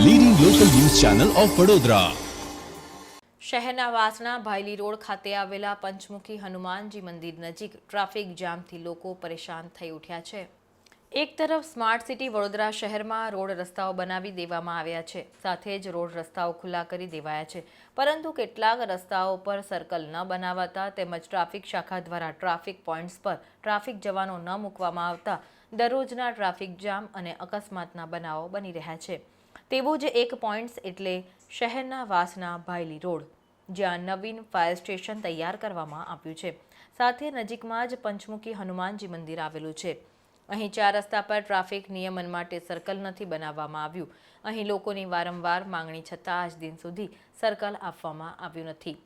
Channel of Vadodara શહેરના વાસણા ભાયલી road ખાતે આવેલા પંચમુખી હનુમાનજી મંદિર નજીક ટ્રાફિક જામથી લોકો પરેશાન થઈ ઉઠ્યા છે. એક તરફ સ્માર્ટ સિટી વડોદરા શહેરમાં રોડ રસ્તાઓ બનાવી દેવામાં આવ્યા છે. સાથે જ રોડ રસ્તાઓ ખુલ્લા કરી દેવાયા છે. પરંતુ કેટલાક રસ્તાઓ પર સર્કલ ન બનાવાતા તેમજ ટ્રાફિક શાખા દ્વારા ટ્રાફિક પોઈન્ટ્સ પર ટ્રાફિક જવાનો ન મૂકવામાં આવતા દરરોજના ટ્રાફિક જામ અને અકસ્માતના બનાવો બની રહ્યા છે. તેવું જ એક પોઈન્ટ્સ એટલે શહેરના વાસના ભાયલી રોડ, જ્યાં નવીન ફાયર સ્ટેશન તૈયાર કરવામાં આવ્યું છે. સાથે નજીકમાં જ પંચમુખી હનુમાનજી મંદિર આવેલું છે. અહીં ચાર રસ્તા પર ટ્રાફિક નિયમન માટે સર્કલ નથી બનાવવામાં આવ્યું. અહીં લોકોની વારંવાર માંગણી છતાં આજ દિન સુધી સર્કલ આપવામાં આવ્યું નથી.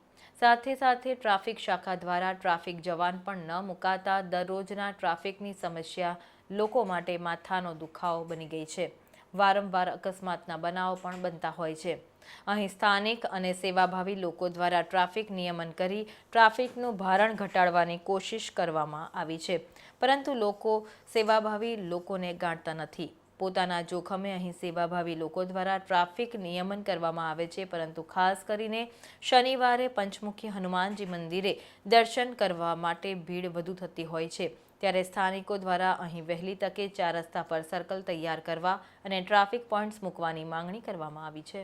સાથે સાથે ટ્રાફિક શાખા દ્વારા ટ્રાફિક જવાન પણ ન મુકાતા દરરોજના ટ્રાફિકની સમસ્યા લોકો માટે માથાનો દુખાવો બની ગઈ છે. વારંવાર અકસ્માતના બનાવો પણ બનતા હોય છે. અહીં સ્થાનિક અને સેવાભાવી લોકો દ્વારા ટ્રાફિક નિયમન કરી ટ્રાફિકનું ભારણ ઘટાડવાની કોશિશ કરવામાં આવી છે. પરંતુ લોકો સેવાભાવી લોકોને ગાંઠતા નથી. પોતાના જોખમે અહીં સેવાભાવી લોકો દ્વારા ટ્રાફિક નિયમન કરવામાં આવે છે, પરંતુ ખાસ કરીને શનિવારે પંચમુખી હનુમાનજી મંદિરે દર્શન કરવા માટે ભીડ વધુ થતી હોય છે. ત્યારે સ્થાનિકો દ્વારા અહીં વહેલી તકે ચાર રસ્તા પર સર્કલ તૈયાર કરવા અને ટ્રાફિક પોઈન્ટ્સ મૂકવાની માંગણી કરવામાં આવી છે.